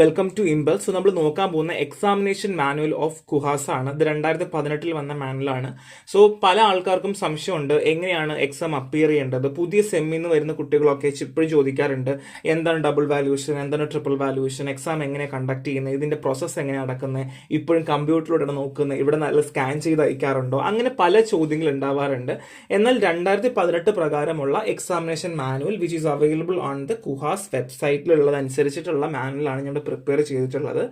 Welcome to ഇമ്പൽ so നമ്മൾ നോക്കാൻ പോകുന്ന എക്സാമിനേഷൻ മാനുവൽ ഓഫ് കുഹാസ് ആണ്. ഇത് രണ്ടായിരത്തി പതിനെട്ടിൽ വന്ന മാനുവലാണ് സോ പല ആൾക്കാർക്കും സംശയമുണ്ട്. എങ്ങനെയാണ് എക്സാം അപ്പിയർ ചെയ്യേണ്ടത്? പുതിയ സെമ്മിൽ നിന്ന് വരുന്ന കുട്ടികളൊക്കെ ഇപ്പോഴും ചോദിക്കാറുണ്ട്. എന്താണ് ഡബിൾ വാല്യൂഷൻ എന്താണ് ട്രിപ്പിൾ വാല്യൂഷൻ എക്സാം എങ്ങനെ കണ്ടക്ട് ചെയ്യുന്നത്? ഇതിന്റെ പ്രോസസ്സ് എങ്ങനെ നടക്കുന്നത് ഇപ്പോഴും കമ്പ്യൂട്ടറിലൂടെ നോക്കുന്നത്. ഇവിടെ നല്ല സ്കാൻ ചെയ്ത് അയക്കാറുണ്ടോ? അങ്ങനെ പല ചോദ്യങ്ങൾ ഉണ്ടാവാറുണ്ട്. എന്നാൽ രണ്ടായിരത്തി പതിനെട്ട് പ്രകാരമുള്ള examination manual which is available on the KUHAS വെബ്സൈറ്റിലുള്ളതനുസരിച്ചിട്ടുള്ള മാനുവലാണ് ഞാൻ പ്രിപ്പയർ ചെയ്തിട്ടുള്ളത്.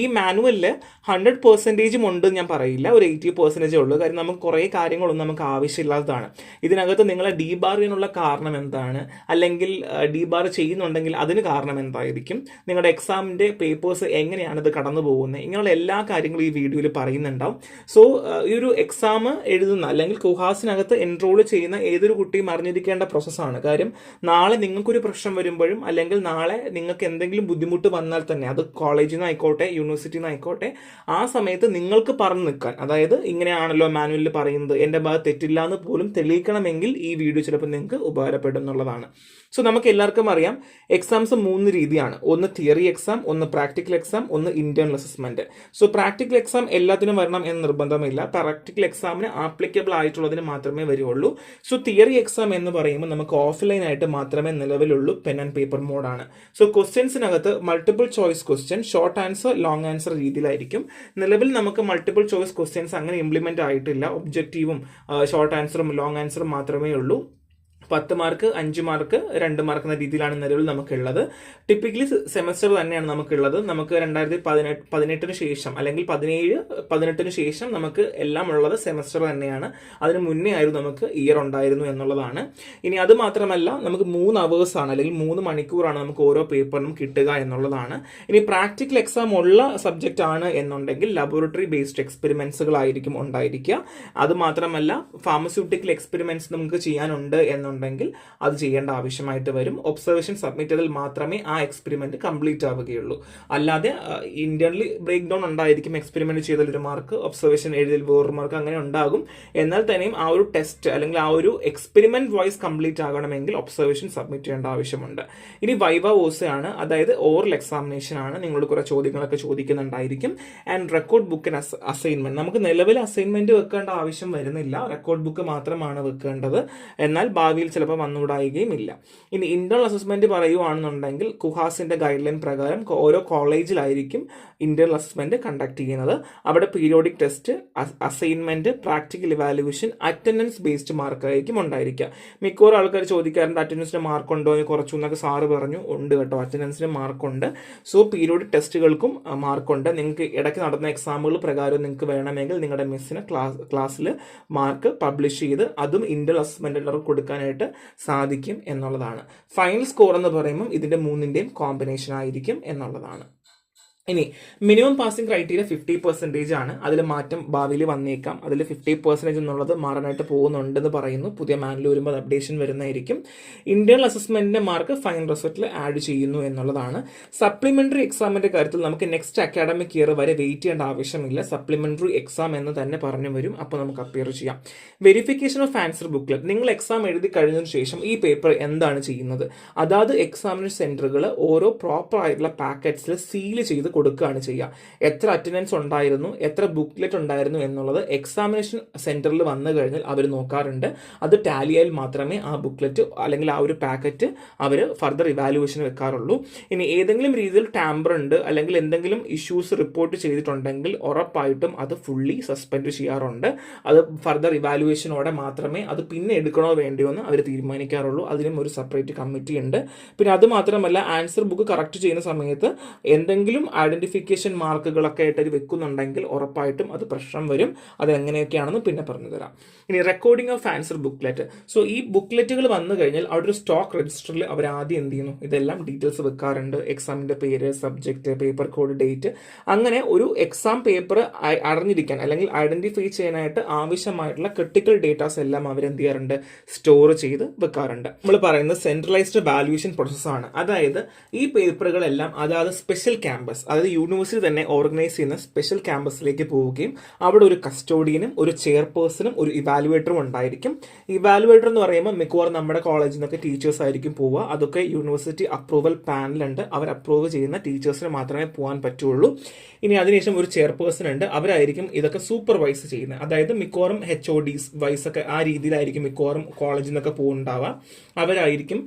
ഈ മാനുവലിൽ ഹൺഡ്രഡ് പെർസെന്റേജും ഉണ്ട് ഞാൻ പറയില്ല. ഒരു എയ്റ്റി പെർസെന്റേജേ ഉള്ളൂ. കാര്യം നമുക്ക് കുറേ കാര്യങ്ങളൊന്നും നമുക്ക് ആവശ്യമില്ലാത്തതാണ്. ഇതിനകത്ത് നിങ്ങളെ ഡി ബാർ ചെയ്യാനുള്ള കാരണം എന്താണ്? അല്ലെങ്കിൽ ഡി ബാർ ചെയ്യുന്നുണ്ടെങ്കിൽ അതിന് കാരണം എന്തായിരിക്കും? നിങ്ങളുടെ എക്സാമിന്റെ പേപ്പേഴ്സ് എങ്ങനെയാണ് ഇത് കടന്നു പോകുന്നത്? ഇങ്ങനെയുള്ള എല്ലാ കാര്യങ്ങളും ഈ വീഡിയോയിൽ പറയുന്നുണ്ടാവും. സോ ഈ ഒരു എക്സാം എഴുതുന്ന അല്ലെങ്കിൽ കുഹാസിനകത്ത് എൻറോൾ ചെയ്യുന്ന ഏതൊരു കുട്ടിയും അറിഞ്ഞിരിക്കേണ്ട പ്രോസസ്സാണ് കാര്യം നാളെ നിങ്ങൾക്കൊരു പ്രശ്നം വരുമ്പോഴും അല്ലെങ്കിൽ നാളെ നിങ്ങൾക്ക് എന്തെങ്കിലും ബുദ്ധിമുട്ട് വന്നാൽ തന്നെ അത് കോളേജിൽ നിന്ന് ആയിക്കോട്ടെ യൂണിവേഴ്സിറ്റിയിൽ നിന്ന് ആയിക്കോട്ടെ ആ സമയത്ത് നിങ്ങൾക്ക് പറഞ്ഞു നിൽക്കാൻ. അതായത് ഇങ്ങനെയാണല്ലോ മാനുവലിൽ പറയുന്നത്. എന്റെ ഭാഗത്ത് തെറ്റില്ല എന്ന് പോലും തെളിയിക്കണമെങ്കിൽ ഈ വീഡിയോ ചിലപ്പോൾ നിങ്ങൾക്ക് ഉപകാരപ്പെടും എന്നുള്ളതാണ്. സോ നമുക്ക് എല്ലാവർക്കും അറിയാം എക്സാംസ് മൂന്ന് രീതിയാണ്. ഒന്ന് തിയറി എക്സാം ഒന്ന് പ്രാക്ടിക്കൽ എക്സാം ഒന്ന് internal assessment so practical exam എല്ലാത്തിനും വരണം എന്ന് നിർബന്ധമില്ല. പ്രാക്ടിക്കൽ എക്സാമിന് ആപ്ലിക്കബിൾ ആയിട്ടുള്ളതിന് മാത്രമേ വരികയുള്ളൂ സോ തിയറി എക്സാം എന്ന് പറയുമ്പോൾ നമുക്ക് ഓഫ്ലൈൻ ആയിട്ട് മാത്രമേ നിലവിലുള്ളൂ പെൻ ആൻഡ് പേപ്പർ മോഡാണ് so ക്വസ്റ്റ്യൻസിനകത്ത് multiple choice question short answer long answer രീതിയിലായിരിക്കും. നിലവിൽ നമുക്ക് മൾട്ടിപ്പിൾ ചോയ്സ് ക്വസ്റ്റ്യൻസ് അങ്ങനെ ഇംപ്ലിമെന്റ് ആയിട്ടില്ല. ഒബ്ജക്റ്റീവും ഷോർട്ട് ആൻസറും ലോങ് ആൻസറും മാത്രമേ ഉള്ളൂ. പത്ത് മാർക്ക് അഞ്ച് മാർക്ക് രണ്ട് മാർക്ക് എന്ന രീതിയിലാണ് നിലവിൽ നമുക്കുള്ളത്. ടിപ്പിക്കലി സെമസ്റ്റർ തന്നെയാണ് നമുക്കുള്ളത്. നമുക്ക് രണ്ടായിരത്തി പതിനെട്ട് പതിനെട്ടിന് ശേഷം അല്ലെങ്കിൽ പതിനേഴ് പതിനെട്ടിന് ശേഷം നമുക്ക് എല്ലാം ഉള്ളത് സെമസ്റ്റർ തന്നെയാണ്. അതിന് മുന്നേ ആയിരുന്നു നമുക്ക് ഇയർ ഉണ്ടായിരുന്നു എന്നുള്ളതാണ്. ഇനി അത് മാത്രമല്ല നമുക്ക് മൂന്ന് അവേഴ്സ് ആണ് അല്ലെങ്കിൽ മൂന്ന് മണിക്കൂറാണ് നമുക്ക് ഓരോ പേപ്പറിനും കിട്ടുക എന്നുള്ളതാണ്. ഇനി പ്രാക്ടിക്കൽ എക്സാം ഉള്ള സബ്ജക്റ്റ് ആണ് എന്നുണ്ടെങ്കിൽ ലബോറട്ടറി ബേസ്ഡ് എക്സ്പെരിമെന്റ്സുകളായിരിക്കും ഉണ്ടായിരിക്കുക. അത് മാത്രമല്ല ഫാർമസ്യൂട്ടിക്കൽ എക്സ്പെരിമെന്റ്സ് നമുക്ക് ചെയ്യാനുണ്ട് എന്നുണ്ടെങ്കിൽ ഉണ്ടെങ്കിൽ അത് ചെയ്യേണ്ട ആവശ്യമായിട്ട് വരും. ഒബ്സർവേഷൻ സബ്മിറ്റ് ചെയ്താൽ മാത്രമേ ആ എക്സ്പെരിമെന്റ് കംപ്ലീറ്റ് ആവുകയുള്ളൂ. അല്ലാതെ ഇന്റേണലി ബ്രേക്ക് ഡൗൺ ഉണ്ടായിരിക്കും എക്സ്പെരിമെന്റ് ചെയ്തതിൽ ഒരു മാർക്ക് ഒബ്സർവേഷൻ എഴുതിൽ വേറൊരു മാർക്ക് അങ്ങനെ ഉണ്ടാകും. എന്നാൽ തന്നെയും ആ ഒരു ടെസ്റ്റ് അല്ലെങ്കിൽ ആ ഒരു എക്സ്പെരിമെന്റ് വൈസ് കംപ്ലീറ്റ് ആകണമെങ്കിൽ ഒബ്സർവേഷൻ സബ്മിറ്റ് ചെയ്യേണ്ട ആവശ്യമുണ്ട്. ഇനി വൈവ ആണ്. അതായത് ഓറൽ എക്സാമിനേഷൻ ആണ്. നിങ്ങളോട് കുറെ ചോദ്യങ്ങളൊക്കെ ചോദിക്കുന്നുണ്ടായിരിക്കും. ആൻഡ് റെക്കോർഡ് ബുക്കിന് അസൈൻമെന്റ് നമുക്ക് നിലവിൽ അസൈൻമെന്റ് വെക്കേണ്ട ആവശ്യം വരുന്നില്ല. റെക്കോർഡ് ബുക്ക് മാത്രമാണ് വെക്കേണ്ടത്. എന്നാൽ ഭാവിയിൽ ചിലപ്പോൾ വന്നുകൂടായികയും ഇല്ല ഇനി ഇന്റേണൽ അസസ്മെന്റ് പറയുവാണെന്നുണ്ടെങ്കിൽ കുഹാസിന്റെ ഗൈഡ് ലൈൻ പ്രകാരം ഓരോ കോളേജിലായിരിക്കും ഇന്റേണൽ അസസ്മെന്റ് കണ്ടക്ട് ചെയ്യുന്നത്. അവിടെ periodic test assignment practical evaluation attendance based മാർക്കായിരിക്കും ഉണ്ടായിരിക്കുക. മിക്കവാറും ആൾക്കാർ ചോദിക്കാറുണ്ട് അറ്റൻഡൻസിന് മാർക്ക് ഉണ്ടോ? എന്ന് കുറച്ചു എന്നൊക്കെ സാറ് പറഞ്ഞു. ഉണ്ട് കേട്ടോ അറ്റൻഡൻസിന് മാർക്കുണ്ട് സോ പീരിയോഡിക് ടെസ്റ്റുകൾക്കും മാർക്കുണ്ട് നിങ്ങൾക്ക് ഇടയ്ക്ക് നടന്ന എക്സാമുകൾ പ്രകാരം നിങ്ങൾക്ക് വേണമെങ്കിൽ നിങ്ങളുടെ മിസ്സിന് ക്ലാസ് ക്ലാസ്സിൽ മാർക്ക് പബ്ലിഷ് ചെയ്ത് അതും ഇന്റേണൽ അസസ്മെന്റ് കൊടുക്കാനായിട്ട് സാധിക്കും എന്നുള്ളതാണ്. ഫൈനൽ സ്കോർ എന്ന് പറയുമ്പോൾ ഇതിന്റെ മൂന്നിന്റെയും കോമ്പിനേഷൻ ആയിരിക്കും എന്നുള്ളതാണ്. ഇനി minimum passing criteria fifty percentage ആണ്. അതിൽ മാറ്റം ഭാവിയിൽ വന്നേക്കാം. അതിൽ ഫിഫ്റ്റി പെർസെന്റേജ് എന്നുള്ളത് മാറാനായിട്ട് പോകുന്നുണ്ടെന്ന് പറയുന്നു. പുതിയ മാനുവൽ വരുമ്പോൾ അപ്ഡേഷൻ വരുന്നതായിരിക്കും. ഇന്റേണൽ അസസ്മെന്റിന്റെ മാർക്ക് ഫൈനൽ റിസൾട്ടിൽ ആഡ് ചെയ്യുന്നു എന്നുള്ളതാണ്. സപ്ലിമെന്ററി എക്സാമിന്റെ കാര്യത്തിൽ നമുക്ക് നെക്സ്റ്റ് അക്കാഡമിക് ഇയർ വരെ വെയിറ്റ് ചെയ്യേണ്ട ആവശ്യമില്ല. സപ്ലിമെന്ററി എക്സാം എന്ന് തന്നെ പറഞ്ഞു വരും. അപ്പോൾ നമുക്ക് അപ്പിയർ ചെയ്യാം. വെരിഫിക്കേഷൻ ഓഫ് ആൻസർ ബുക്കിൽ നിങ്ങൾ എക്സാം എഴുതി കഴിഞ്ഞതിന് ശേഷം ഈ പേപ്പർ എന്താണ് ചെയ്യുന്നത്? അതാത് എക്സാമിനേഷൻ സെന്ററുകൾ ഓരോ പ്രോപ്പർ ആയിട്ടുള്ള പാക്കറ്റ്സിൽ സീൽ ചെയ്ത് കൊടുക്കുകയാണ് ചെയ്യുക. എത്ര അറ്റൻഡൻസ് ഉണ്ടായിരുന്നു എത്ര ബുക്ക്ലെറ്റ് ഉണ്ടായിരുന്നു എന്നുള്ളത് എക്സാമിനേഷൻ സെന്ററിൽ വന്നു കഴിഞ്ഞാൽ അവർ നോക്കാറുണ്ട്. അത് ടാലിയായിൽ മാത്രമേ ആ ബുക്ക്ലെറ്റ് അല്ലെങ്കിൽ ആ ഒരു പാക്കറ്റ് അവർ ഫർദർ ഇവാലുവേഷൻ വെക്കാറുള്ളൂ. ഇനി ഏതെങ്കിലും രീതിയിൽ ടാമ്പർ ഉണ്ട് അല്ലെങ്കിൽ എന്തെങ്കിലും ഇഷ്യൂസ് റിപ്പോർട്ട് ചെയ്തിട്ടുണ്ടെങ്കിൽ ഉറപ്പായിട്ടും അത് ഫുള്ളി സസ്പെൻഡ് ചെയ്യാറുണ്ട്. അത് ഫർദർ ഇവാലുവേഷനോടെ മാത്രമേ അത് പിന്നെ എടുക്കണോ വേണ്ടിയോ എന്ന് അവർ തീരുമാനിക്കാറുള്ളൂ. അതിനും ഒരു സെപ്പറേറ്റ് കമ്മിറ്റി ഉണ്ട്. പിന്നെ അത് മാത്രമല്ല ആൻസർ ബുക്ക് കറക്റ്റ് ചെയ്യുന്ന സമയത്ത് എന്തെങ്കിലും ഐഡന്റിഫിക്കേഷൻ മാർക്കുകളൊക്കെ ആയിട്ട് അത് വെക്കുന്നുണ്ടെങ്കിൽ ഉറപ്പായിട്ടും അത് പ്രശ്നം വരും. അത് എങ്ങനെയൊക്കെയാണെന്ന് പിന്നെ പറഞ്ഞു തരാം. ഇനി recording of answer booklet so ഈ ബുക്ക്ലെറ്റുകൾ വന്നു കഴിഞ്ഞാൽ അവിടെ ഒരു സ്റ്റോക്ക് രജിസ്റ്ററിൽ അവർ ആദ്യം എന്ത് ചെയ്യുന്നു? ഇതെല്ലാം ഡീറ്റെയിൽസ് വെക്കാറുണ്ട്. എക്സാമിന്റെ പേര് സബ്ജക്റ്റ് പേപ്പർ കോഡ് ഡേറ്റ് അങ്ങനെ ഒരു എക്സാം പേപ്പർ അറിഞ്ഞിരിക്കാൻ അല്ലെങ്കിൽ ഐഡന്റിഫൈ ചെയ്യാനായിട്ട് ആവശ്യമായിട്ടുള്ള ക്രിട്ടിക്കൽ ഡേറ്റാസ് എല്ലാം അവർ എന്ത് ചെയ്യാറുണ്ട്? സ്റ്റോർ ചെയ്ത് വെക്കാറുണ്ട്. നമ്മൾ പറയുന്നത് സെൻട്രലൈസ്ഡ് വാല്യൂഷൻ പ്രോസസ്സാണ് അതായത് ഈ പേപ്പറുകളെല്ലാം അതായത് സ്പെഷ്യൽ ക്യാമ്പസ് അതായത് യൂണിവേഴ്സിറ്റി തന്നെ ഓർഗനൈസ് ചെയ്യുന്ന സ്പെഷ്യൽ ക്യാമ്പസിലേക്ക് പോവുകയും അവിടെ ഒരു കസ്റ്റോഡിയനും ഒരു ചെയർപേഴ്സണും ഒരു ഇവാലുവേറ്ററും ഉണ്ടായിരിക്കും. ഇവാലുവേറ്റർ എന്ന് പറയുമ്പോൾ മിക്കവാറും നമ്മുടെ കോളേജിൽ നിന്നൊക്കെ ടീച്ചേഴ്സ് ആയിരിക്കും പോവുക. അതൊക്കെ യൂണിവേഴ്സിറ്റി അപ്രൂവൽ പാനലുണ്ട് അവർ അപ്രൂവ് ചെയ്യുന്ന ടീച്ചേഴ്സിന് മാത്രമേ പോകാൻ പറ്റുള്ളൂ. ഇനി അതിനുശേഷം ഒരു ചെയർപേഴ്സൺ ഉണ്ട്. അവരായിരിക്കും ഇതൊക്കെ സൂപ്പർവൈസ് ചെയ്യുന്നത്. അതായത് മിക്കവാറും എച്ച് ഒ ഡിസ് വൈസ് ഒക്കെ ആ രീതിയിലായിരിക്കും മിക്കവാറും കോളേജിൽ നിന്നൊക്കെ പോകുന്നുണ്ടാവുക അവരായിരിക്കും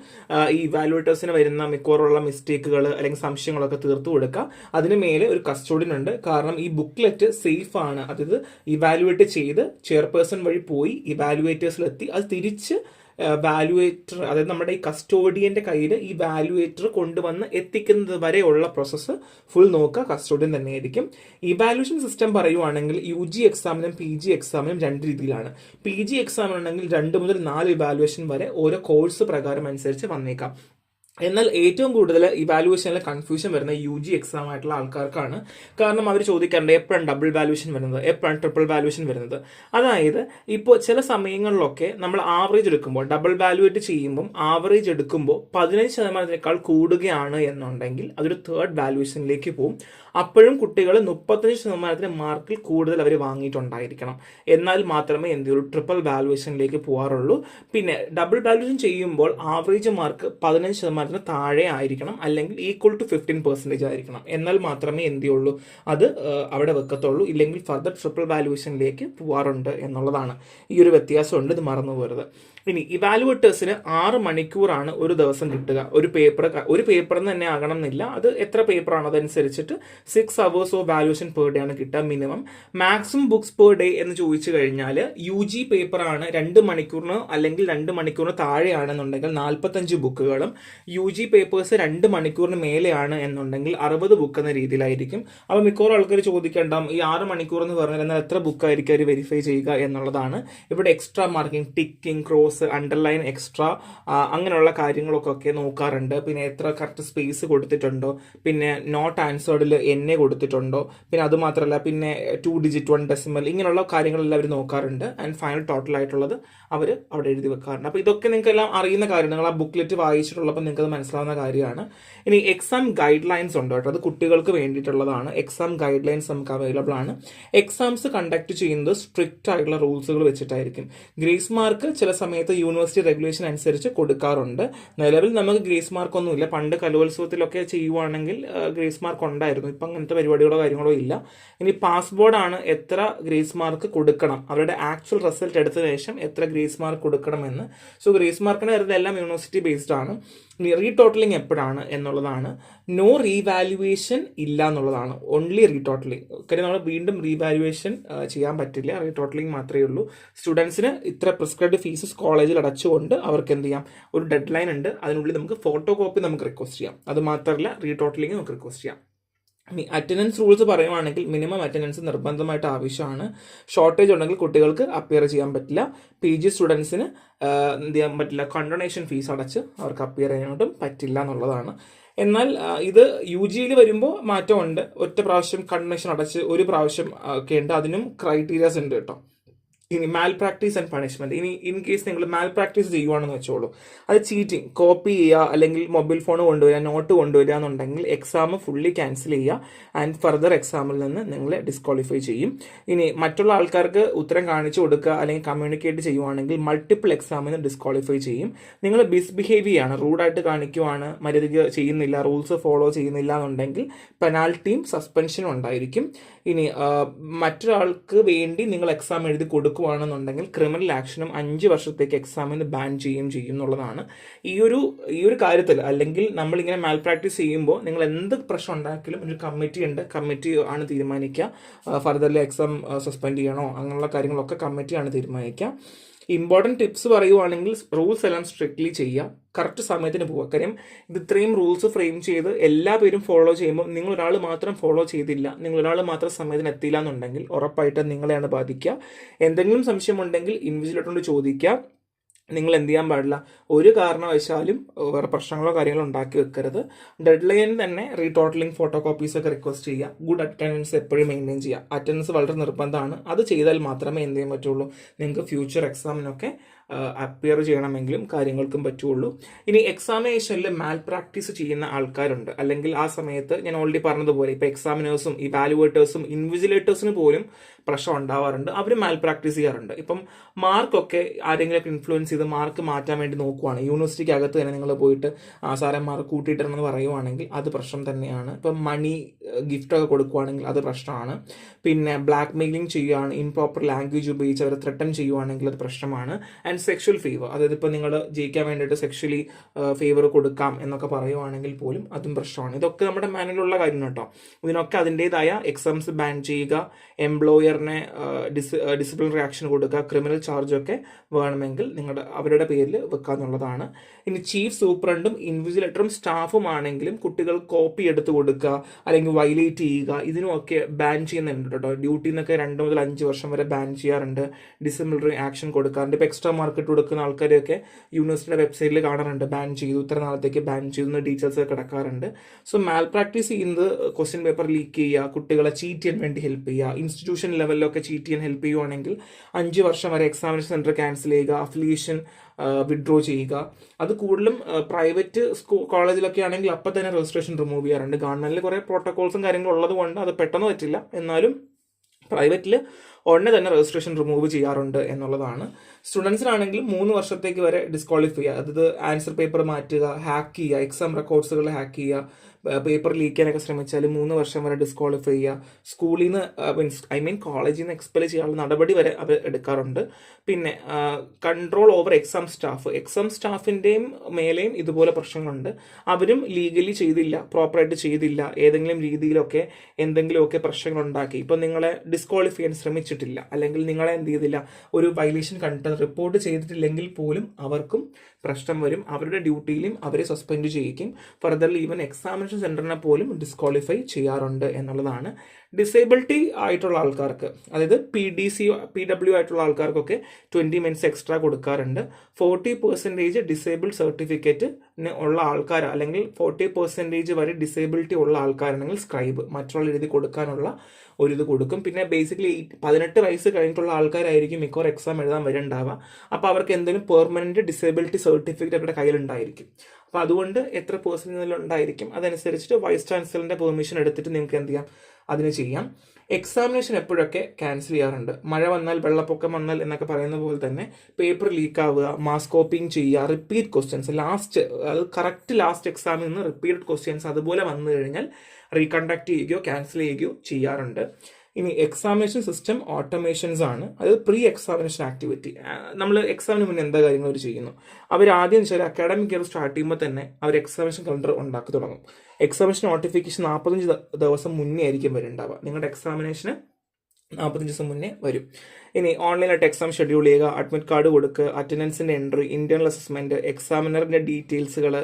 ഈ ഇവാലുവേറ്റേഴ്സിന് വരുന്ന മിക്കവാറുള്ള മിസ്റ്റേക്കുകൾ അല്ലെങ്കിൽ സംശയങ്ങളൊക്കെ തീർത്തു കൊടുക്കുക. അതിന് മേലെ ഒരു കസ്റ്റോഡിയൻ ഉണ്ട്. കാരണം ഈ ബുക്ക്ലെറ്റ് സേഫ് ആണ്. അതായത് ഇവാലുവേറ്റ് ചെയ്ത് ചെയർപേഴ്സൺ വഴി പോയി ഇവാലുവേറ്റേഴ്സിലെത്തി അത് തിരിച്ച് വാലുവേറ്റർ അതായത് നമ്മുടെ ഈ കസ്റ്റോഡിയന്റെ കയ്യിൽ ഈ വാലുവേറ്റർ കൊണ്ടുവന്ന് എത്തിക്കുന്നത് വരെയുള്ള പ്രോസസ്സ് ഫുൾ നോക്കുക. കസ്റ്റോഡിയൻ തന്നെയായിരിക്കും. ഇവാലുവേഷൻ സിസ്റ്റം പറയുവാണെങ്കിൽ യു ജി എക്സാമിനും പി ജി എക്സാമിനും രണ്ട് രീതിയിലാണ്. പി ജി എക്സാമിനുണ്ടെങ്കിൽ രണ്ട് മുതൽ നാല് ഇവാലുവേഷൻ വരെ ഓരോ കോഴ്സ് പ്രകാരം അനുസരിച്ച് വന്നേക്കാം. എന്നാൽ ഏറ്റവും കൂടുതൽ ഇവാലുവേഷനിൽ കൺഫ്യൂഷൻ വരുന്ന യു ജി എക്സാം ആയിട്ടുള്ള ആൾക്കാർക്കാണ് കാരണം അവർ ചോദിക്കാറുണ്ട് എപ്പോഴാണ് ഡബിൾ വാല്യൂഷൻ വരുന്നത്? എപ്പോഴാണ് ട്രിപ്പിൾ വാല്യൂഷൻ വരുന്നത്? അതായത് ഇപ്പോൾ ചില സമയങ്ങളിലൊക്കെ നമ്മൾ ആവറേജ് എടുക്കുമ്പോൾ ഡബിൾ വാല്യൂവേറ്റ് ചെയ്യുമ്പോൾ ആവറേജ് എടുക്കുമ്പോൾ പതിനഞ്ച് ശതമാനത്തിനേക്കാൾ കൂടുകയാണ് എന്നുണ്ടെങ്കിൽ അതൊരു തേർഡ് വാല്യൂഷനിലേക്ക് പോകും അപ്പോഴും കുട്ടികൾ മുപ്പത്തഞ്ച് ശതമാനത്തിന് മാർക്കിൽ കൂടുതൽ അവർ വാങ്ങിയിട്ടുണ്ടായിരിക്കണം. എന്നാൽ മാത്രമേ എന്ത് ചെയ്യുള്ളൂ ട്രിപ്പിൾ വാലുവേഷനിലേക്ക് പോകാറുള്ളൂ പിന്നെ ഡബിൾ വാലുവേഷൻ ചെയ്യുമ്പോൾ ആവറേജ് മാർക്ക് പതിനഞ്ച് ശതമാനത്തിന് താഴെ ആയിരിക്കണം അല്ലെങ്കിൽ ഈക്വൽ ടു ഫിഫ്റ്റീൻ പെർസെന്റേജ് ആയിരിക്കണം. എന്നാൽ മാത്രമേ എന്ത് ചെയ്യുള്ളൂ അത് അവിടെ വെക്കത്തുള്ളൂ. ഇല്ലെങ്കിൽ ഫർദർ ട്രിപ്പിൾ വാലുവേഷനിലേക്ക് പോകാറുണ്ട് എന്നുള്ളതാണ് ഈ ഒരു വ്യത്യാസമുണ്ട് ഇത് മറന്നു പോരുത്. ഇനി ഇവാലുവേറ്റേഴ്സിന് ആറ് മണിക്കൂറാണ് ഒരു ദിവസം കിട്ടുക. ഒരു പേപ്പർ ഒരു പേപ്പർ തന്നെ ആകണം എന്നില്ല. അത് എത്ര പേപ്പറാണ് അതനുസരിച്ചിട്ട് six hours of valuation per day ആണ് കിട്ടുക minimum maximum books per day എന്ന് ചോദിച്ചു കഴിഞ്ഞാൽ യു ജി പേപ്പറാണ് രണ്ട് മണിക്കൂറിന് അല്ലെങ്കിൽ രണ്ട് മണിക്കൂറിന് താഴെയാണെന്നുണ്ടെങ്കിൽ നാൽപ്പത്തഞ്ച് ബുക്കുകളും യു ജി പേപ്പേഴ്സ് രണ്ട് മണിക്കൂറിന് മേലെയാണ് എന്നുണ്ടെങ്കിൽ അറുപത് ബുക്ക് എന്ന രീതിയിലായിരിക്കും. അപ്പോൾ മിക്കവാറും ആൾക്കാർ ചോദിക്കേണ്ടാം ഈ ആറ് മണിക്കൂർ എന്ന് പറഞ്ഞാൽ എത്ര ബുക്ക് ബുക്കായിരിക്കും അവർ വെരിഫൈ ചെയ്യുക എന്നുള്ളതാണ്. ഇവിടെ extra marking ticking cross underline extra അങ്ങനെയുള്ള കാര്യങ്ങളൊക്കെ നോക്കാറുണ്ട്. പിന്നെ എത്ര കറക്റ്റ് സ്പേസ് കൊടുത്തിട്ടുണ്ടോ? പിന്നെ നോട്ട് ആൻസേർഡിൽ എന്നെ കൊടുത്തിട്ടുണ്ടോ? പിന്നെ അത് മാത്രമല്ല പിന്നെ ടു ഡിജിറ്റ് വൺ ഡെസിമൽ ഇങ്ങനെയുള്ള കാര്യങ്ങളെല്ലാം അവർ നോക്കാറുണ്ട്. ആൻഡ് ഫൈനൽ ടോട്ടൽ ആയിട്ടുള്ളത് അവർ അവിടെ എഴുതി വെക്കാറുണ്ട്. അപ്പോൾ ഇതൊക്കെ നിങ്ങൾക്കെല്ലാം അറിയുന്ന കാര്യം നിങ്ങൾ ആ ബുക്ക്ലെറ്റ് വായിച്ചിട്ടുള്ളപ്പോൾ നിങ്ങൾക്ക് അത് മനസ്സിലാവുന്ന കാര്യമാണ്. ഇനി എക്സാം ഗൈഡ് ലൈൻസ് ഉണ്ട് കേട്ടോ. അത് കുട്ടികൾക്ക് വേണ്ടിയിട്ടുള്ളതാണ്. എക്സാം ഗൈഡ് ലൈൻസ് നമുക്ക് അവൈലബിൾ ആണ്. എക്സാംസ് കണ്ടക്ട് ചെയ്യുന്നത് സ്ട്രിക്റ്റ് ആയിട്ടുള്ള റൂൾസുകൾ വെച്ചിട്ടായിരിക്കും. ഗ്രേസ് മാർക്ക് ചില സമയത്ത് യൂണിവേഴ്സിറ്റി റെഗുലേഷൻ അനുസരിച്ച് കൊടുക്കാറുണ്ട്. നിലവിൽ നമുക്ക് ഗ്രേസ് മാർക്ക് ഒന്നുമില്ല. പണ്ട് കലോത്സവത്തിലൊക്കെ ചെയ്യുവാണെങ്കിൽ ഗ്രേസ് മാർക്ക് ഉണ്ടായിരുന്നു. അങ്ങനത്തെ പരിപാടികളോ കാര്യങ്ങളോ ഇല്ല. ഇനി പാസ്പോർഡ് ആണ് എത്ര ഗ്രേസ് മാർക്ക് കൊടുക്കണം? അവരുടെ ആക്ച്വൽ റിസൾട്ട് എടുത്തതിന് ശേഷം എത്ര ഗ്രേസ് മാർക്ക് കൊടുക്കണമെന്ന്. സോ ഗ്രേസ് മാർക്കിന്റെ കാര്യത്തിൽ എല്ലാം യൂണിവേഴ്സിറ്റി ബേസ്ഡ് ആണ്. ഇനി റീടോട്ടലിംഗ് എപ്പോഴാണ് എന്നുള്ളതാണ്. നോ റീവാലുവേഷൻ ഇല്ല എന്നുള്ളതാണ്. ഓൺലി റീടോട്ടലിംഗ് കാര്യം നമ്മൾ വീണ്ടും റീവാലുവേഷൻ ചെയ്യാൻ പറ്റില്ല. റീടോട്ടലിംഗ് മാത്രമേ ഉള്ളൂ. സ്റ്റുഡൻസിന് ഇത്ര പ്രിസ്ക്രൈബ്ഡ് ഫീസസ് കോളേജിൽ അടച്ചുകൊണ്ട് അവർക്ക് എന്ത് ചെയ്യാം? ഒരു ഡെഡ് ലൈൻ ഉണ്ട്. അതിനുള്ളിൽ നമുക്ക് ഫോട്ടോ കോപ്പി നമുക്ക് റിക്വസ്റ്റ് ചെയ്യാം. അത് മാത്രമല്ല റീടോട്ടലിംഗ് നമുക്ക് റിക്വസ്റ്റ് ചെയ്യാം. അറ്റൻഡൻസ് റൂൾസ് പറയുവാണെങ്കിൽ മിനിമം അറ്റൻഡൻസ് നിർബന്ധമായിട്ട് ആവശ്യമാണ്. ഷോർട്ടേജ് ഉണ്ടെങ്കിൽ കുട്ടികൾക്ക് അപ്പിയർ ചെയ്യാൻ പറ്റില്ല. പി ജി സ്റ്റുഡൻസിന് എന്ത് ചെയ്യാൻ പറ്റില്ല. കണ്ടൊണേഷൻ ഫീസ് അടച്ച് അവർക്ക് അപ്പിയർ ചെയ്യാനായിട്ടും പറ്റില്ല എന്നുള്ളതാണ്. എന്നാൽ ഇത് യു ജിയിൽ വരുമ്പോൾ മാറ്റമുണ്ട്. ഒറ്റ പ്രാവശ്യം കണ്ടൊണേഷൻ അടച്ച് ഒരു പ്രാവശ്യം ഒക്കെ ഉണ്ട്. അതിനും ക്രൈറ്റീരിയാസ് ഉണ്ട് കേട്ടോ. ഇനി മാൽ പ്രാക്ടീസ് ആൻഡ് പണിഷ്മെന്റ് ഇനി ഇൻ കേസ് നിങ്ങൾ മാൽ പ്രാക്ടീസ് ചെയ്യുവാണെന്ന് വെച്ചോളൂ. അത് ചീറ്റിംഗ് കോപ്പി ചെയ്യുക അല്ലെങ്കിൽ മൊബൈൽ ഫോൺ കൊണ്ടുവരിക നോട്ട് കൊണ്ടുവരിക എന്നുണ്ടെങ്കിൽ എക്സാം ഫുള്ളി ക്യാൻസൽ ചെയ്യുക ആൻഡ് ഫർദർ എക്സാമിൽ നിന്ന് നിങ്ങളെ ഡിസ്ക്വാളിഫൈ ചെയ്യും. ഇനി മറ്റുള്ള ആൾക്കാർക്ക് ഉത്തരം കാണിച്ചു കൊടുക്കുക അല്ലെങ്കിൽ കമ്മ്യൂണിക്കേറ്റ് ചെയ്യുവാണെങ്കിൽ മൾട്ടിപ്പിൾ എക്സാമിന് ഡിസ്ക്വാളിഫൈ ചെയ്യും. നിങ്ങൾ മിസ്ബിഹേവ് ചെയ്യാണ് റൂഡായിട്ട് കാണിക്കുവാണ് മര്യാദയ്ക്ക് ചെയ്യുന്നില്ല റൂൾസ് ഫോളോ ചെയ്യുന്നില്ല എന്നുണ്ടെങ്കിൽ പെനാൽറ്റിയും സസ്പെൻഷനും ഉണ്ടായിരിക്കും. ഇനി മറ്റൊരാൾക്ക് വേണ്ടി നിങ്ങൾ എക്സാം എഴുതി കൊടുക്കുകയാണെന്നുണ്ടെങ്കിൽ ക്രിമിനൽ ആക്ഷനും അഞ്ച് വർഷത്തേക്ക് എക്സാമിന് ബാൻ ചെയ്യുകയും ചെയ്യും എന്നുള്ളതാണ്. ഈ ഒരു ഈ ഒരു കാര്യത്തിൽ അല്ലെങ്കിൽ നമ്മളിങ്ങനെ മാൽ പ്രാക്ടീസ് ചെയ്യുമ്പോൾ നിങ്ങൾ എന്ത് പ്രശ്നം ഉണ്ടാക്കിയാലും ഒരു കമ്മിറ്റി ഉണ്ട്. കമ്മിറ്റി ആണ് തീരുമാനിക്കുക. ഫർദർലി എക്സാം സസ്പെൻഡ് ചെയ്യണോ? അങ്ങനെയുള്ള കാര്യങ്ങളൊക്കെ കമ്മിറ്റിയാണ് തീരുമാനിക്കുക. ഇമ്പോർട്ടന്റ് ടിപ്സ് പറയുവാണെങ്കിൽ റൂൾസ് എല്ലാം സ്ട്രിക്ട്ലി ചെയ്യാം. കറക്റ്റ് സമയത്തിന് പോവുക. കാര്യം ഇത് ഇത്രയും റൂൾസ് ഫ്രെയിം ചെയ്ത് എല്ലാ പേരും ഫോളോ ചെയ്യുമ്പോൾ നിങ്ങൾ ഒരാൾ മാത്രം ഫോളോ ചെയ്തില്ല. നിങ്ങൾ ഒരാൾ മാത്രം സമയത്തിന് എത്തിയില്ല എന്നുണ്ടെങ്കിൽ ഉറപ്പായിട്ടും നിങ്ങളെയാണ് ബാധിക്കുക. എന്തെങ്കിലും സംശയമുണ്ടെങ്കിൽ ഇൻവിജിലേറ്ററോട് ചോദിക്കുക. നിങ്ങൾ എന്ത് ചെയ്യാൻ പാടില്ല. ഒരു കാരണവശാലും വേറെ പ്രശ്നങ്ങളോ കാര്യങ്ങളോ ഉണ്ടാക്കി വെക്കരുത്. ഡെഡ് ലൈൻ തന്നെ റീടോട്ടലിംഗ് ഫോട്ടോ കോപ്പീസ് ഒക്കെ റിക്വസ്റ്റ് ചെയ്യുക. ഗുഡ് അറ്റൻഡൻസ് എപ്പോഴും മെയിന്റെയിൻ ചെയ്യുക. അറ്റൻഡൻസ് വളരെ നിർബന്ധമാണ്. അത് ചെയ്താൽ മാത്രമേ എന്ത് ചെയ്യാൻ പറ്റുള്ളൂ. നിങ്ങൾക്ക് ഫ്യൂച്ചർ എക്സാമിനൊക്കെ അപ്പിയർ ചെയ്യണമെങ്കിലും കാര്യങ്ങൾക്കും പറ്റുള്ളൂ. ഇനി എക്സാമിനേഷനിൽ മാൽ പ്രാക്ടീസ് ചെയ്യുന്ന ആൾക്കാരുണ്ട്. അല്ലെങ്കിൽ ആ സമയത്ത് ഞാൻ ഓൾറെഡി പറഞ്ഞതുപോലെ ഇപ്പോൾ എക്സാമിനേഴ്സും ഇവാലുവേറ്റേഴ്സും ഇൻവിജിലേറ്റേഴ്സിന് പോലും പ്രശ്നം ഉണ്ടാവാറുണ്ട്. അവർ മാൽ പ്രാക്ടീസ് ചെയ്യാറുണ്ട്. ഇപ്പം മാർക്കൊക്കെ ആരെങ്കിലുമൊക്കെ ഇൻഫ്ലുവൻസ് ചെയ്ത് മാർക്ക് മാറ്റാൻ വേണ്ടി നോക്കുവാണ്. യൂണിവേഴ്സിറ്റിക്ക് അകത്ത് തന്നെ നിങ്ങൾ പോയിട്ട് ആ സാറെ മാർക്ക് കൂട്ടിയിട്ടെന്ന് പറയുവാണെങ്കിൽ അത് പ്രശ്നം തന്നെയാണ്. ഇപ്പം മണി ഗിഫ്റ്റ് ഒക്കെ കൊടുക്കുവാണെങ്കിൽ അത് പ്രശ്നമാണ്. പിന്നെ ബ്ലാക്ക് മെയിലിംഗ് ചെയ്യുകയാണ് ഇംപ്രോപ്പർ ലാംഗ്വേജ് ഉപയോഗിച്ച് അവരെ ത്രട്ടൻ ചെയ്യുവാണെങ്കിൽ അത് പ്രശ്നമാണ്. ആൻഡ് സെക്ഷൽ ഫേവർ അതായത് ഇപ്പോൾ നിങ്ങൾ ജയിക്കാൻ വേണ്ടിയിട്ട് സെക്ഷലി ഫേവർ കൊടുക്കാം എന്നൊക്കെ പറയുവാണെങ്കിൽ പോലും അതും പ്രശ്നമാണ്. ഇതൊക്കെ നമ്മുടെ മാനുവലുള്ള കാര്യം കേട്ടോ. ഇതിനൊക്കെ അതിന്റേതായ എക്സാംസ് ബാൻ ചെയ്യുക എംപ്ലോയറിനെ ഡിസ് ഡിസിപ്ലിൻ റിയാക്ഷൻ കൊടുക്കുക ക്രിമിനൽ ചാർജൊക്കെ വേണമെങ്കിൽ നിങ്ങളുടെ അവരുടെ പേരിൽ വെക്കുക എന്നുള്ളതാണ്. ഇനി ചീഫ് സൂപ്രണ്ടും ഇൻവിജിലേറ്ററും സ്റ്റാഫും ആണെങ്കിലും കുട്ടികൾ കോപ്പി എടുത്ത് കൊടുക്കുക അല്ലെങ്കിൽ വയലേറ്റ് ചെയ്യുക ഇതിനുമൊക്കെ ബാൻ ചെയ്യുന്നുണ്ട് കേട്ടോ. ഡ്യൂട്ടിയിൽ നിന്നൊക്കെ രണ്ട് മുതൽ അഞ്ച് വർഷം വരെ ബാൻ ചെയ്യാറുണ്ട്. ഡിസിപ്ലിനറി ആക്ഷൻ കൊടുക്കാറുണ്ട്. ഇപ്പോൾ എക്സ്ട്രാ മാർക്കറ്റ് കൊടുക്കുന്ന ആൾക്കാരെയൊക്കെ യൂണിവേഴ്സിറ്റിയുടെ വെബ്സൈറ്റിൽ കാണാറുണ്ട്. ബാൻ ചെയ്തു. ഇത്ര നാളത്തേക്ക് ബാൻ ചെയ്യുന്ന ഡീറ്റെയിൽസ് ഒക്കെ കിടക്കാറുണ്ട്. സോ മാൽ പ്രാക്ടീസ് ചെയ്യുന്നത് ക്വസ്റ്റ്യൻ പേപ്പർ ലീക്ക് ചെയ്യുക കുട്ടികളെ ചീറ്റ് ചെയ്യാൻ വേണ്ടി ഹെൽപ്പ് ചെയ്യുക ഇൻസ്റ്റിറ്റ്യൂഷൻ ലെവലിലൊക്കെ ചീറ്റ് ചെയ്യാൻ ഹെൽപ്പ് ചെയ്യുവാണെങ്കിൽ അഞ്ച് വർഷം വരെ എക്സാമിനേഷൻ സെന്റർ ക്യാൻസൽ ചെയ്യുക അഫിലിയേഷൻ വിഡ്രോ ചെയ്യുക. അത് കൂടുതലും പ്രൈവറ്റ് സ്കൂൾ കോളേജിലൊക്കെ ആണെങ്കിൽ അപ്പം തന്നെ രജിസ്ട്രേഷൻ റിമൂവ് ചെയ്യാറുണ്ട്. ഗവൺമെന്റിൽ കുറേ പ്രോട്ടോകോൾസും കാര്യങ്ങളും ഉള്ളത് കൊണ്ട് അത് പെട്ടെന്ന് പറ്റില്ല. എന്നാലും പ്രൈവറ്റിൽ ഉടനെ തന്നെ രജിസ്ട്രേഷൻ റിമൂവ് ചെയ്യാറുണ്ട് എന്നുള്ളതാണ്. സ്റ്റുഡൻസിനാണെങ്കിൽ മൂന്ന് വർഷത്തേക്ക് വരെ ഡിസ്ക്വാളിഫൈ ചെയ്യുക. അതായത് ആൻസർ പേപ്പർ മാറ്റുക ഹാക്ക് ചെയ്യുക എക്സാം റെക്കോർഡ്സുകൾ ഹാക്ക് ചെയ്യുക പേപ്പർ ലീക്ക് ചെയ്യാനൊക്കെ ശ്രമിച്ചാൽ മൂന്ന് വർഷം വരെ ഡിസ്ക്വാളിഫൈ ചെയ്യുക. സ്കൂളിൽ നിന്ന് മീൻസ് ഐ മീൻ കോളേജിൽ നിന്ന് എക്സ്പെൽ ചെയ്യാനുള്ള നടപടി വരെ അവർ എടുക്കാറുണ്ട്. പിന്നെ control over exam staff exam സ്റ്റാഫിന്റെയും മേലെയും ഇതുപോലെ പ്രശ്നങ്ങളുണ്ട്. അവരും ലീഗലി ചെയ്തില്ല പ്രോപ്പറായിട്ട് ചെയ്തില്ല. ഏതെങ്കിലും രീതിയിലൊക്കെ എന്തെങ്കിലുമൊക്കെ പ്രശ്നങ്ങൾ ഉണ്ടാക്കി ഇപ്പം നിങ്ങളെ ഡിസ്ക്വാളിഫൈ ചെയ്യാൻ ശ്രമിച്ചിട്ടില്ല. അല്ലെങ്കിൽ നിങ്ങളെ എന്ത് ചെയ്തില്ല? ഒരു വയലേഷൻ കണ്ടിട്ട് റിപ്പോർട്ട് ചെയ്തിട്ടില്ലെങ്കിൽ പോലും അവർക്കും പ്രശ്നം വരും. അവരുടെ ഡ്യൂട്ടിയിലും അവരെ സസ്പെൻഡ് ചെയ്യിക്കും. ഫർദർലി ഈവൻ എക്സാമിനേഷൻ സെന്ററിനെ പോലും ഡിസ്ക്വാളിഫൈ ചെയ്യാറുണ്ട് എന്നുള്ളതാണ് ഡിസേബിലിറ്റി ആയിട്ടുള്ള ആൾക്കാർക്ക് അതായത് P D C P W ആയിട്ടുള്ള ആൾക്കാർക്കൊക്കെ ട്വന്റി മിനിറ്റ്സ് എക്സ്ട്രാ കൊടുക്കാറുണ്ട്. ഫോർട്ടി പെർസെന്റേജ് ഡിസേബിൾ സർട്ടിഫിക്കറ്റ് ഉള്ള ആൾക്കാർ അല്ലെങ്കിൽ ഫോർട്ടി പെർസെന്റേജ് വരെ ഡിസേബിലിറ്റി ഉള്ള ആൾക്കാരാണെങ്കിൽ സ്ക്രൈബ് മറ്റുള്ള എഴുതി കൊടുക്കാനുള്ള ഒരു ഇത് കൊടുക്കും. പിന്നെ ബേസിക്കലി പതിനെട്ട് വയസ്സ് കഴിഞ്ഞിട്ടുള്ള ആൾക്കാരായിരിക്കും മിക്കവാറും എക്സാം എഴുതാൻ വരുന്നുണ്ടാവുക അപ്പോൾ അവർക്ക് എന്തെങ്കിലും പെർമനന്റ് ഡിസേബിലിറ്റി സർട്ടിഫിക്കറ്റ് അവരുടെ കയ്യിലുണ്ടായിരിക്കും. അപ്പോൾ അതുകൊണ്ട് എത്ര പേഴ്സൺ ഉണ്ടായിരിക്കും? അതനുസരിച്ചിട്ട് വൈസ് ചാൻസലറിന്റെ പെർമിഷൻ എടുത്തിട്ട് നിങ്ങൾക്ക് എന്ത് ചെയ്യാം? അതിന് ചെയ്യാം. എക്സാമിനേഷൻ എപ്പോഴൊക്കെ ക്യാൻസൽ ചെയ്യാറുണ്ട്? മഴ വന്നാൽ വെള്ളപ്പൊക്കം വന്നാൽ എന്നൊക്കെ പറയുന്ന പോലെ തന്നെ പേപ്പർ ലീക്ക് ആവുക മാസ് കോപ്പിംഗ് ചെയ്യുക റിപ്പീറ്റ് ക്വസ്റ്റ്യൻസ് ലാസ്റ്റ് അത് കറക്റ്റ് ലാസ്റ്റ് എക്സാമിൽ നിന്ന് റിപ്പീറ്റഡ് ക്വസ്റ്റ്യൻസ് അതുപോലെ വന്നു കഴിഞ്ഞാൽ റീകണ്ടക്ട് ചെയ്യുകയോ ക്യാൻസൽ ചെയ്യുകയോ ചെയ്യാറുണ്ട്. ഇനി എക്സാമിനേഷൻ സിസ്റ്റം ഓട്ടോമേഷൻസ് ആണ്. അത് പ്രീ എക്സാമിനേഷൻ ആക്ടിവിറ്റി നമ്മൾ എക്സാമിന് മുന്നേ എന്താ കാര്യങ്ങൾ അവർ ചെയ്യുന്നു? അവർ ആദ്യം വെച്ചാൽ അക്കാഡമിക് ഇയർ സ്റ്റാർട്ട് ചെയ്യുമ്പോൾ തന്നെ അവർ എക്സാമിനേഷൻ കലണ്ടർ ഉണ്ടാക്കി തുടങ്ങും. എക്സാമിനേഷൻ നോട്ടിഫിക്കേഷൻ നാൽപ്പത്തഞ്ച് ദിവസം മുന്നേ ആയിരിക്കും വരുന്നുണ്ടാവുക നിങ്ങളുടെ എക്സാമിനേഷന് നാൽപ്പത്തഞ്ച് ദിവസം മുന്നേ വരും. ഇനി ഓൺലൈനായിട്ട് എക്സാം ഷെഡ്യൂൾ ചെയ്യുക അഡ്മിറ്റ് കാർഡ് കൊടുക്കുക അറ്റൻഡൻസിന്റെ എൻട്രി ഇന്റേണൽ അസസ്മെന്റ് എക്സാമിനറിന്റെ ഡീറ്റെയിൽസുകൾ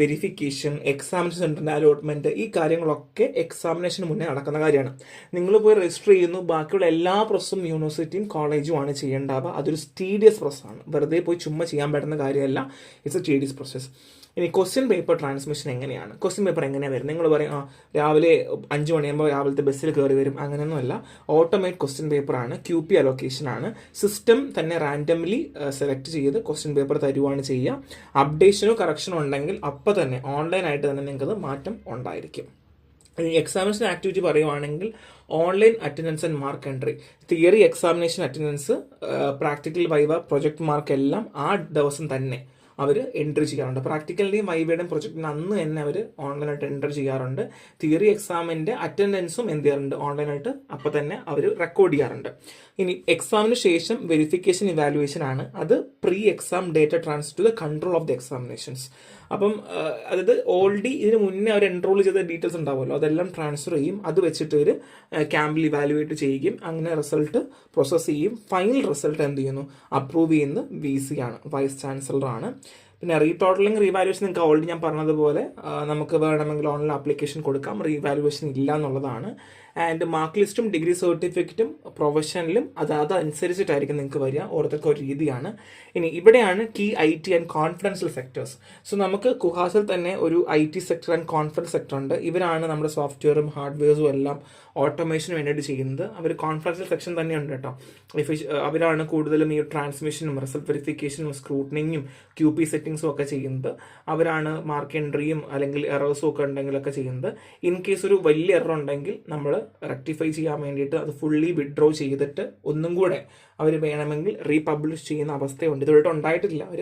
വെരിഫിക്കേഷൻ എക്സാമിനേഷൻ സെന്ററിന്റെ അലോട്ട്മെന്റ് ഈ കാര്യങ്ങളൊക്കെ എക്സാമിനേഷന് മുന്നേ നടക്കുന്ന കാര്യമാണ്. നിങ്ങൾ പോയി രജിസ്റ്റർ ചെയ്യുന്നു ബാക്കിയുള്ള എല്ലാ പ്രോസസ്സും യൂണിവേഴ്സിറ്റിയും കോളേജുമാണ് ചെയ്യേണ്ടാവുക അതൊരു സ്റ്റീഡിയസ് പ്രോസസ്സാണ് വെറുതെ പോയി ചുമ്മാ ചെയ്യാൻ പറ്റുന്ന കാര്യമല്ല. ഇറ്റ്സ് എ സ്റ്റീഡിയസ് പ്രോസസ്സ് ഇനി ക്വസ്റ്റ്യൻ പേപ്പർ ട്രാൻസ്മിഷൻ എങ്ങനെയാണ്? ക്വസ്റ്റ്യൻ പേപ്പർ എങ്ങനെയാണ് വരുന്നത്? നിങ്ങൾ പറയും ആ രാവിലെ അഞ്ച് മണിയാകുമ്പോൾ രാവിലത്തെ ബസ്സിൽ കയറി വരും. അങ്ങനെയൊന്നുമല്ല ഓട്ടോമേറ്റ് ക്വസ്റ്റ്യൻ പേപ്പറാണ് ക്യു പി അലൊക്കേഷൻ ആണ്. സിസ്റ്റം തന്നെ റാൻഡംലി സെലക്ട് ചെയ്ത് ക്വസ്റ്റ്യൻ പേപ്പർ തരുവാണ് ചെയ്യുക. അപ്ഡേഷനോ കറക്ഷനോ ഉണ്ടെങ്കിൽ അപ്പോൾ തന്നെ ഓൺലൈനായിട്ട് തന്നെ നിങ്ങൾക്ക് മാറ്റം ഉണ്ടായിരിക്കും. ഇനി എക്സാമിനേഷൻ ആക്ടിവിറ്റി പറയുവാണെങ്കിൽ online attendance and mark entry theory examination attendance practical viva project mark എല്ലാം ആ ദിവസം തന്നെ. അവർ എൻട്രി ചെയ്യാറുണ്ട്. പ്രാക്ടിക്കലിന്റെയും വൈവയുടെയും പ്രൊജക്റ്റിന് അന്ന് തന്നെ അവർ ഓൺലൈനായിട്ട് എൻട്രി ചെയ്യാറുണ്ട്. തിയറി എക്സാമിന്റെ അറ്റൻഡൻസും എന്ത് ചെയ്യാറുണ്ട്? ഓൺലൈനായിട്ട് അപ്പോൾ തന്നെ അവർ റെക്കോർഡ് ചെയ്യാറുണ്ട്. ഇനി എക്സാമിന് ശേഷം വെരിഫിക്കേഷൻ ഇവാലുവേഷൻ ആണ്. അത് pre exam data transfer to the control of the examinations അപ്പം അതായത് ഓൾറെഡി ഇതിന് മുന്നേ അവർ എൻറോൾ ചെയ്ത ഡീറ്റെയിൽസ് ഉണ്ടാവുമല്ലോ. അതെല്ലാം ട്രാൻസ്ഫർ ചെയ്യും. അത് വെച്ചിട്ട് ഒരു ക്യാമ്പിൽ ഇവാലുവേറ്റ് ചെയ്യുകയും അങ്ങനെ റിസൾട്ട് പ്രോസസ്സ് ചെയ്യും ഫൈനൽ റിസൾട്ട് എന്ത് ചെയ്യുന്നു? അപ്രൂവ് ചെയ്യുന്നത് വി സി ആണ്. വൈസ് ചാൻസലറാണ് പിന്നെ റീടോട്ടലിംഗ് റീവാലുവേഷൻ നിങ്ങൾക്ക് ഓൾറെഡി ഞാൻ പറഞ്ഞതുപോലെ നമുക്ക് വേണമെങ്കിൽ ഓൺലൈൻ ആപ്ലിക്കേഷൻ കൊടുക്കാം. റീവാലുവേഷൻ ഇല്ല എന്നുള്ളതാണ് ആൻഡ് മാർക്ക് ലിസ്റ്റും ഡിഗ്രി സർട്ടിഫിക്കറ്റും പ്രൊഫഷനിലും അത് അതനുസരിച്ചിട്ടായിരിക്കും നിങ്ങൾക്ക് വരിക. ഓരോരുത്തർക്ക് ഒരു രീതിയാണ്. ഇനി ഇവിടെയാണ് key I T and confidential sectors so നമുക്ക് കുഹാസിൽ തന്നെ ഒരു I T sector and confidence sector ഉണ്ട്. ഇവരാണ് നമ്മുടെ സോഫ്റ്റ്വെയറും ഹാർഡ്വെയർസും എല്ലാം ഓട്ടോമേഷന് വേണ്ടിയിട്ട് ചെയ്യുന്നത്. അവർ കോൺഫിഡൻഷ്യൽ സെക്ഷൻ തന്നെയുണ്ട് കേട്ടോ. അവരാണ് കൂടുതലും ഈ ട്രാൻസ്മിഷനും റിസൾട്ട് വെരിഫിക്കേഷനും സ്ക്രൂട്ടനിങ്ങും ക്യൂ പി സെറ്റിംഗ്സും ഒക്കെ ചെയ്യുന്നത്. അവരാണ് മാർക്ക് എൻട്രിയും അല്ലെങ്കിൽ എറേഴ്സും ഒക്കെ ഉണ്ടെങ്കിലൊക്കെ ചെയ്യുന്നത്. ഇൻ കേസ് ഒരു വലിയ എറർ ഉണ്ടെങ്കിൽ നമ്മൾ റെക്ടിഫൈ ചെയ്യാൻ വേണ്ടിയിട്ട് അത് ഫുള്ളി വിഡ്രോ ചെയ്തിട്ട് ഒന്നും കൂടെ അവർ വേണമെങ്കിൽ റീപബ്ലിഷ് ചെയ്യുന്ന അവസ്ഥയുണ്ട്. ഇതുവരെ ഉണ്ടായിട്ടില്ല. അവർ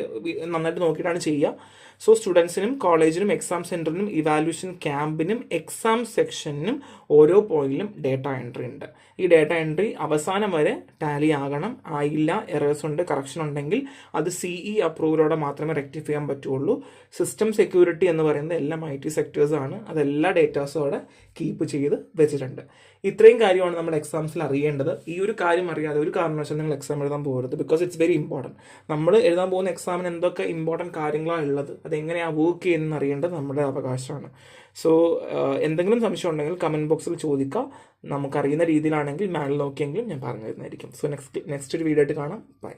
നന്നായിട്ട് നോക്കിയിട്ടാണ് ചെയ്യുക. സോ സ്റ്റുഡൻസിനും കോളേജിനും എക്സാം സെന്ററിനും ഇവാലുവേഷൻ ക്യാമ്പിനും എക്സാം സെക്ഷനും ഓരോ പോയിന്റിലും ഡേറ്റ എൻട്രി ഉണ്ട്. ഈ ഡേറ്റ എൻട്രി അവസാനം വരെ ടാലി ആകണം. ആയില്ല എറേഴ്സ് ഉണ്ട് കറക്ഷൻ ഉണ്ടെങ്കിൽ അത് സിഇ അപ്രൂവലോടെ മാത്രമേ റെക്ടിഫൈ ചെയ്യാൻ പറ്റുള്ളൂ. സിസ്റ്റം സെക്യൂരിറ്റി എന്ന് പറയുന്നത് എല്ലാം ഐ ടി സെക്ടേഴ്സാണ് അതെല്ലാ ഡേറ്റാസും അവിടെ കീപ്പ് ചെയ്ത് വെച്ചിട്ടുണ്ട്. ഇത്രയും കാര്യമാണ് നമ്മൾ എക്സാംസിൽ അറിയേണ്ടത്. ഈ ഒരു കാര്യം അറിയാതെ ഒരു കാരണവശാലും നിങ്ങൾ എക്സാം എഴുതാൻ പോകരുത് ബിക്കോസ് ഇറ്റ്സ് വെരി ഇമ്പോർട്ടന്റ് നമ്മൾ എഴുതാൻ പോകുന്ന എക്സാമിന് എന്തൊക്കെ ഇമ്പോർട്ടന്റ് കാര്യങ്ങളാണ് ഉള്ളത് അതെങ്ങനെയാണ് വർക്ക് ചെയ്യുന്നതെന്ന് അറിയേണ്ടത് നമ്മുടെ അവകാശമാണ്. സോ എന്തെങ്കിലും സംശയം ഉണ്ടെങ്കിൽ കമന്റ് ബോക്സിൽ ചോദിക്കുക. നമുക്കറിയുന്ന രീതിയിലാണെങ്കിൽ മാനിൽ നോക്കിയെങ്കിലും ഞാൻ പറഞ്ഞു തരുന്നതായിരിക്കും സോ നെക്സ്റ്റ് നെക്സ്റ്റ് ഒരു വീഡിയോ ആയിട്ട് കാണാം. ബൈ